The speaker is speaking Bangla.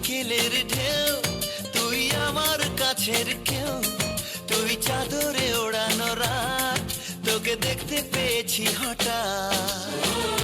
বিকেলের ঢেউ তুই আমার কাছের কেউ। তুই চাদরে ওড়ানো রাত তোকে দেখতে পেয়েছি হঠাৎ।